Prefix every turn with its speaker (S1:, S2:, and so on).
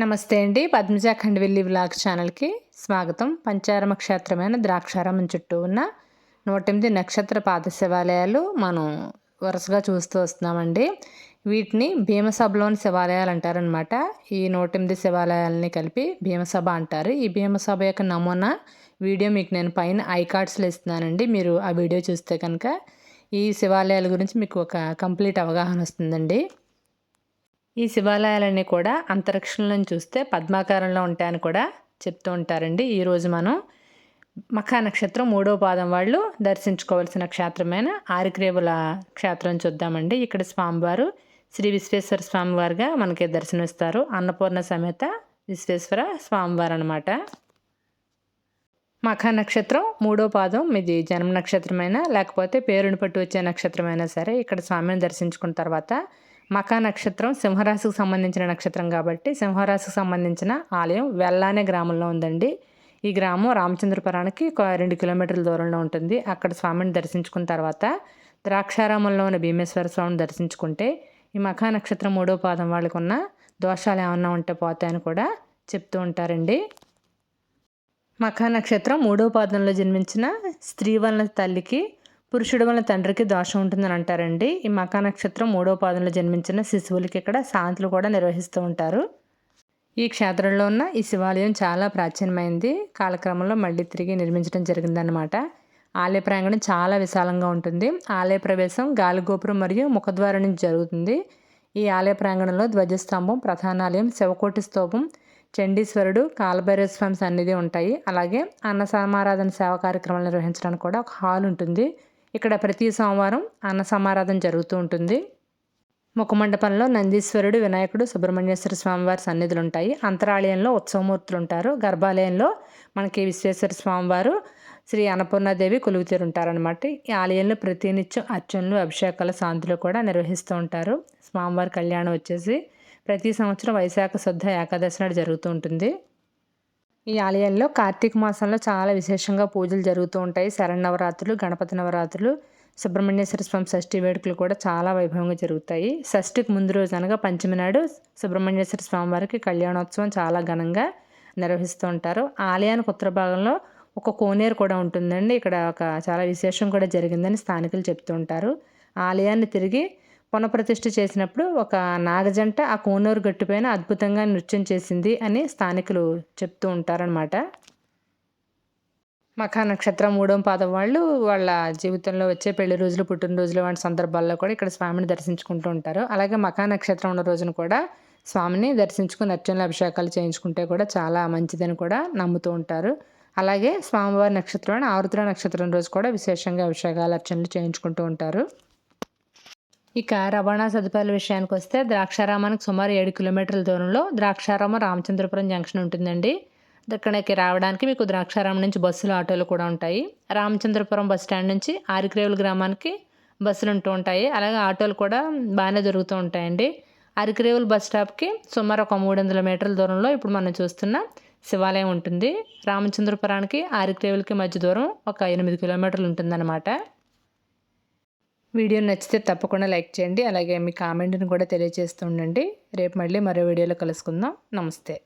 S1: నమస్తే అండి. పద్మజ ఖండవెల్లి వ్లాగ్ ఛానల్కి స్వాగతం. పంచారమ క్షేత్రమైన ద్రాక్షారామం చుట్టూ ఉన్న నూట ఎనిమిది నక్షత్ర పాద శివాలయాలు మనం వరుసగా చూస్తూ వస్తున్నామండి. వీటిని భీమసభలోని శివాలయాలు అంటారనమాట ఈ నూట ఎనిమిది శివాలయాలని కలిపి భీమసభ అంటారు. ఈ భీమసభ యొక్క నమూనా వీడియో మీకు నేను పైన ఐ కార్డ్స్లో ఇస్తున్నానండి. మీరు ఆ వీడియో చూస్తే కనుక ఈ శివాలయాల గురించి మీకు ఒక కంప్లీట్ అవగాహన వస్తుందండి. ఈ శివాలయాలన్నీ కూడా అంతరిక్షంలో చూస్తే పద్మాకారంలో ఉంటాయని కూడా చెప్తూ ఉంటారండి. ఈరోజు మనం మఖా నక్షత్రం మూడో పాదం వాళ్ళు దర్శించుకోవాల్సిన క్షేత్రమైన ఆరిక్రేవుల క్షేత్రం చూద్దామండి. ఇక్కడ స్వామివారు శ్రీ విశ్వేశ్వర స్వామివారిగా మనకి దర్శనమిస్తారు. అన్నపూర్ణ సమేత విశ్వేశ్వర స్వామివారు అనమాట మఖా నక్షత్రం మూడో పాదం. మీది జన్మ నక్షత్రమైనా లేకపోతే పేరుని పట్టు వచ్చే నక్షత్రమైనా సరే ఇక్కడ స్వామిని దర్శించుకున్న తర్వాత మకా నక్షత్రం సింహరాశికి సంబంధించిన నక్షత్రం కాబట్టి సింహరాశికి సంబంధించిన ఆలయం వెల్లానే గ్రామంలో ఉందండి. ఈ గ్రామం రామచంద్రపురానికి ఒక రెండు కిలోమీటర్ల దూరంలో ఉంటుంది. అక్కడ స్వామిని దర్శించుకున్న తర్వాత ద్రాక్షారామంలో ఉన్న భీమేశ్వర స్వామిని దర్శించుకుంటే ఈ మఖా నక్షత్రం మూడో పాదం వాళ్ళకు ఉన్న దోషాలు ఏమన్నా ఉంటే పోతాయని కూడా చెప్తూ ఉంటారండి. మఖా నక్షత్రం మూడో పాదంలో జన్మించిన స్త్రీ వలన తల్లికి పురుషుడు వల్ల తండ్రికి దోషం ఉంటుందని అంటారండి. ఈ మకా నక్షత్రం మూడో పాదంలో జన్మించిన శిశువులకి ఇక్కడ శాంతులు కూడా నిర్వహిస్తూ ఉంటారు. ఈ క్షేత్రంలో ఉన్న ఈ శివాలయం చాలా ప్రాచీనమైంది. కాలక్రమంలో మళ్ళీ తిరిగి నిర్మించడం జరిగిందనమాట ఆలయ ప్రాంగణం చాలా విశాలంగా ఉంటుంది. ఆలయ ప్రవేశం గాలిగోపురం మరియు ముఖద్వారం నుంచి జరుగుతుంది. ఈ ఆలయ ప్రాంగణంలో ధ్వజస్తంభం ప్రధానాలయం శివకోటి స్తూపం చండీశ్వరుడు కాలభైరవ స్వామి సన్నిధి ఉంటాయి. అలాగే అన్న సమారాధన సేవ కార్యక్రమాలు నిర్వహించడానికి కూడా ఒక హాల్ ఉంటుంది. ఇక్కడ ప్రతి సోమవారం అన్న సమారాధన జరుగుతూ ఉంటుంది. ముఖమండపంలో నందీశ్వరుడు వినాయకుడు సుబ్రహ్మణ్యేశ్వర స్వామివారి సన్నిధులు ఉంటాయి అంతరాలయంలో ఉత్సవమూర్తులు ఉంటారు గర్భాలయంలో మనకి విశ్వేశ్వర స్వామివారు శ్రీ అన్నపూర్ణాదేవి కొలువుతీరు ఉంటారనమాట ఈ ఆలయంలో ప్రతినిత్యం అర్చనలు అభిషేకాల శాంతులు కూడా నిర్వహిస్తూ ఉంటారు. స్వామివారి కళ్యాణం వచ్చేసి ప్రతి సంవత్సరం వైశాఖ శుద్ధ ఏకాదశి నాడు జరుగుతూ ఉంటుంది. ఈ ఆలయంలో కార్తీక మాసంలో చాలా విశేషంగా పూజలు జరుగుతూ ఉంటాయి. శరణవరాత్రులు గణపతి నవరాత్రులు సుబ్రహ్మణ్యేశ్వర స్వామి షష్ఠి వేడుకలు కూడా చాలా వైభవంగా జరుగుతాయి. షష్ఠికి ముందు రోజు అనగా పంచమి నాడు సుబ్రహ్మణ్యేశ్వర స్వామి వారికి కళ్యాణోత్సవం చాలా ఘనంగా నిర్వహిస్తూ ఉంటారు. ఆలయానికి ఉత్తర భాగంలో ఒక కోనేరు కూడా ఉంటుందండి. ఇక్కడ ఒక చాలా విశేషం కూడా జరిగిందని స్థానికులు చెప్తూ ఉంటారు. ఆలయాన్ని తిరిగి పునఃప్రతిష్ఠ చేసినప్పుడు ఒక నాగజంట ఆ కోనూరు గట్టుపైన అద్భుతంగా నృత్యం చేసింది అని స్థానికులు చెప్తూ ఉంటారనమాట మఖా నక్షత్రం మూడవ పాదం వాళ్ళు వాళ్ళ జీవితంలో వచ్చే పెళ్ళి రోజులు పుట్టినరోజులు వంటి సందర్భాల్లో కూడా ఇక్కడ స్వామిని దర్శించుకుంటూ ఉంటారు. అలాగే మఖా నక్షత్రం ఉన్న రోజున కూడా స్వామిని దర్శించుకుని అర్చనలు అభిషేకాలు చేయించుకుంటే కూడా చాలా మంచిదని కూడా నమ్ముతూ ఉంటారు. అలాగే స్వామివారి నక్షత్రం ఆరుద్ర నక్షత్రం రోజు కూడా విశేషంగా అభిషేకాలు అర్చనలు చేయించుకుంటూ ఉంటారు. ఇక రవాణా సదుపాయాల విషయానికి వస్తే ద్రాక్షారామానికి సుమారు ఏడు కిలోమీటర్ల దూరంలో ద్రాక్షారామం రామచంద్రపురం జంక్షన్ ఉంటుందండి. ఇక్కడికి రావడానికి మీకు ద్రాక్షారామం నుంచి బస్సులు ఆటోలు కూడా ఉంటాయి. రామచంద్రపురం బస్ స్టాండ్ నుంచి ఆరిక్రేవుల గ్రామానికి బస్సులు ఉంటూ ఉంటాయి. అలాగే ఆటోలు కూడా బాగానే దొరుకుతూ ఉంటాయండి. అరిక్రేవుల బస్ స్టాప్కి సుమారు ఒక మూడు వందల మీటర్ల దూరంలో ఇప్పుడు మనం చూస్తున్న శివాలయం ఉంటుంది. రామచంద్రపురానికి ఆరిక్రేవులకి మధ్య దూరం ఒక ఎనిమిది కిలోమీటర్లు ఉంటుందన్నమాట. వీడియో నచ్చితే తప్పకుండా లైక్ చేయండి. అలాగే మీ కామెంట్ని కూడా తెలియజేస్తూ ఉండండి. రేపు మళ్ళీ మరో వీడియోలో కలుసుకుందాం. నమస్తే.